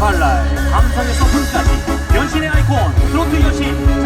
발랄, 감성에서 흥까지 변신의 아이콘 트로트 여신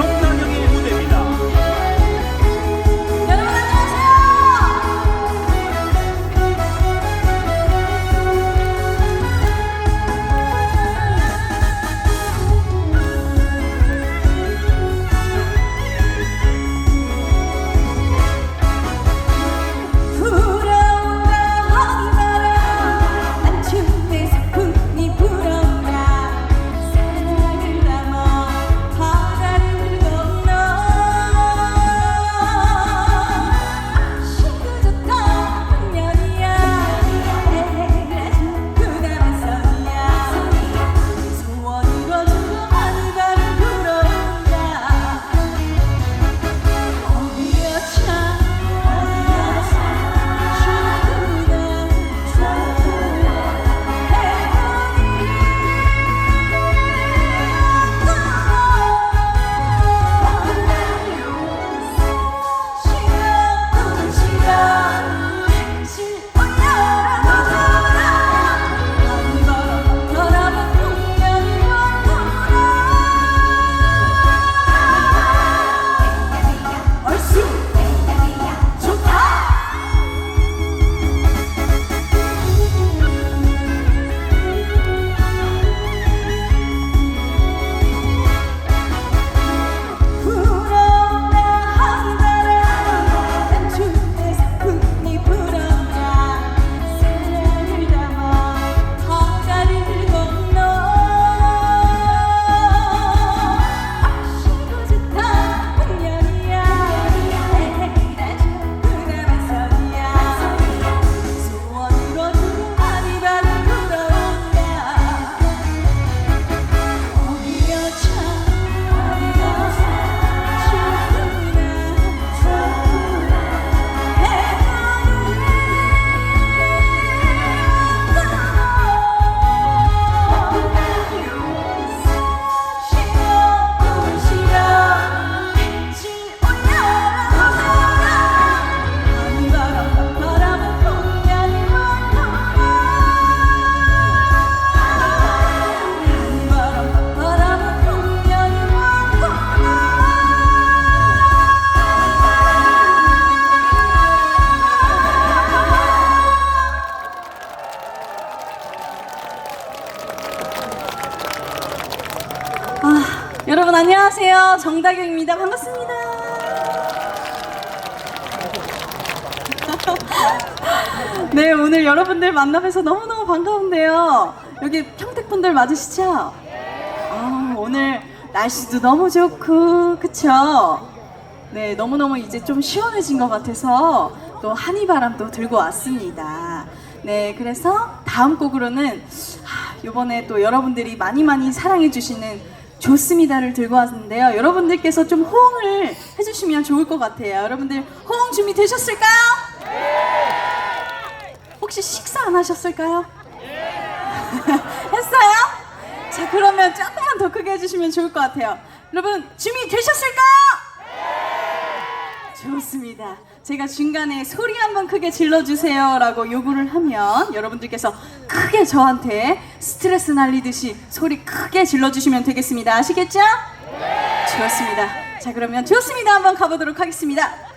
정다경입니다. 반갑습니다. 네, 오늘 여러분들 만나뵈서 너무너무 반가운데요. 여기 평택분들 맞으시죠? 아, 오늘 날씨도 너무 좋고, 그쵸? 네, 너무너무 이제 좀 시원해진 것 같아서 또 한이바람도 들고 왔습니다. 네, 그래서 다음 곡으로는 하, 이번에 또 여러분들이 많이 많이 사랑해주시는 좋습니다를 들고 왔는데요. 여러분들께서 좀 호응을 해주시면 좋을 것 같아요. 여러분들 호응 준비 되셨을까요? 혹시 식사 안 하셨을까요? 했어요? 자, 그러면 조금만 더 크게 해주시면 좋을 것 같아요. 여러분, 준비 되셨을까요? 좋습니다. 제가 중간에 소리 한번 크게 질러주세요 라고 요구를 하면 여러분들께서 크게 저한테 스트레스 날리듯이 소리 크게 질러주시면 되겠습니다. 아시겠죠? 좋습니다. 자, 그러면 좋습니다. 한번 가보도록 하겠습니다.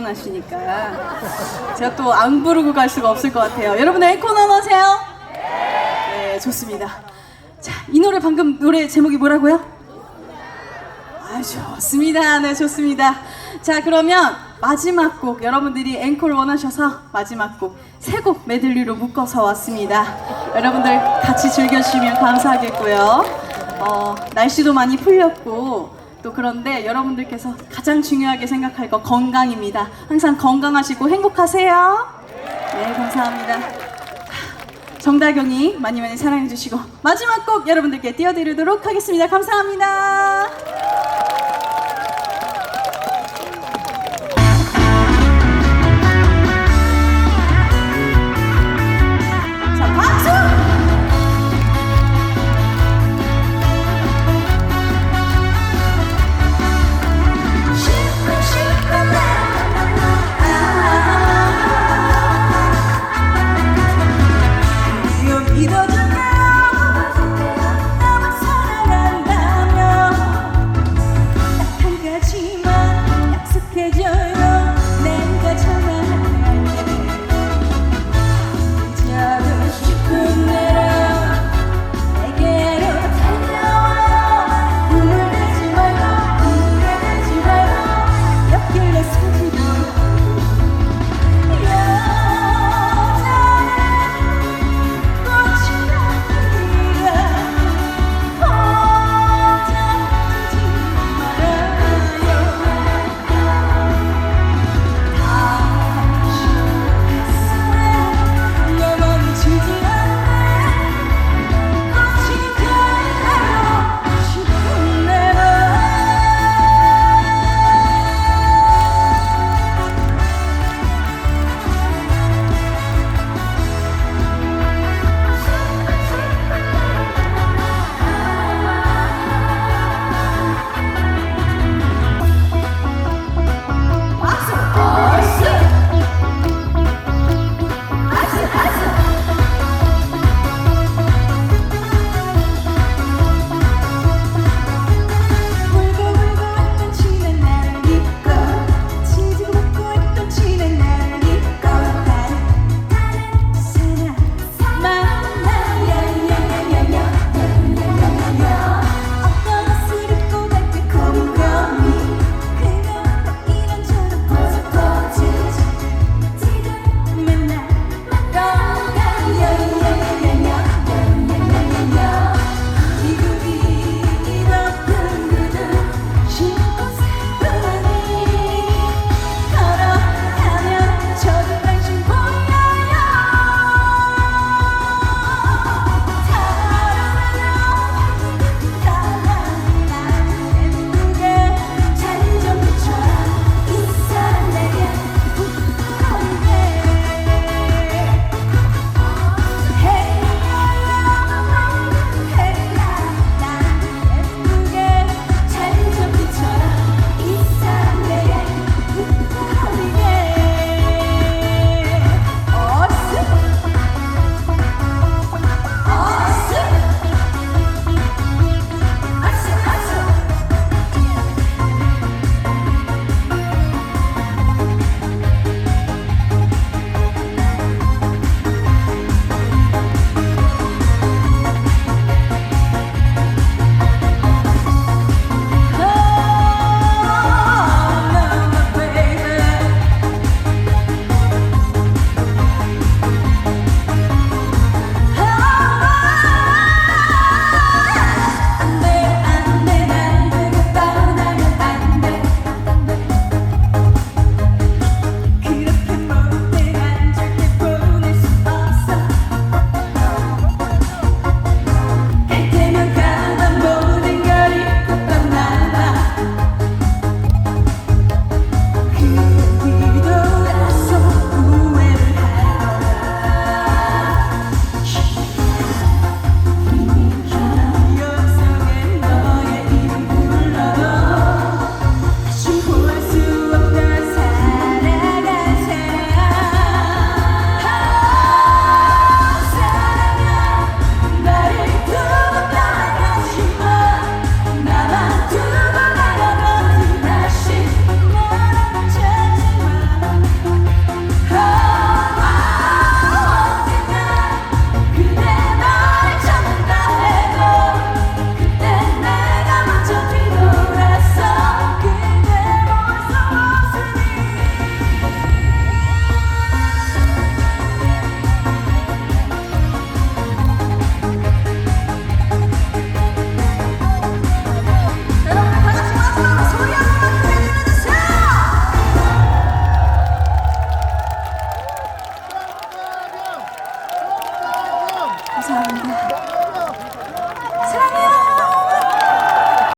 이렇게 앵콜을 원하시니까 제가 또 안 부르고 갈 수가 없을 것 같아요. 여러분들 앵콜 원하세요? 네, 좋습니다. 자, 이 노래 방금 노래 제목이 뭐라고요? 아, 좋습니다. 네, 좋습니다. 자, 그러면 마지막 곡 여러분들이 앵콜 원하셔서 마지막 곡세 곡 메들리로 묶어서 왔습니다. 여러분들 같이 즐겨주시면 감사하겠고요. 어, 날씨도 많이 풀렸고 또 그런데 여러분들께서 가장 중요하게 생각할 거 건강입니다. 항상 건강하시고 행복하세요. 네, 감사합니다. 정다경이 많이 많이 사랑해 주시고 마지막 곡 여러분들께 띄워드리도록 하겠습니다. 감사합니다.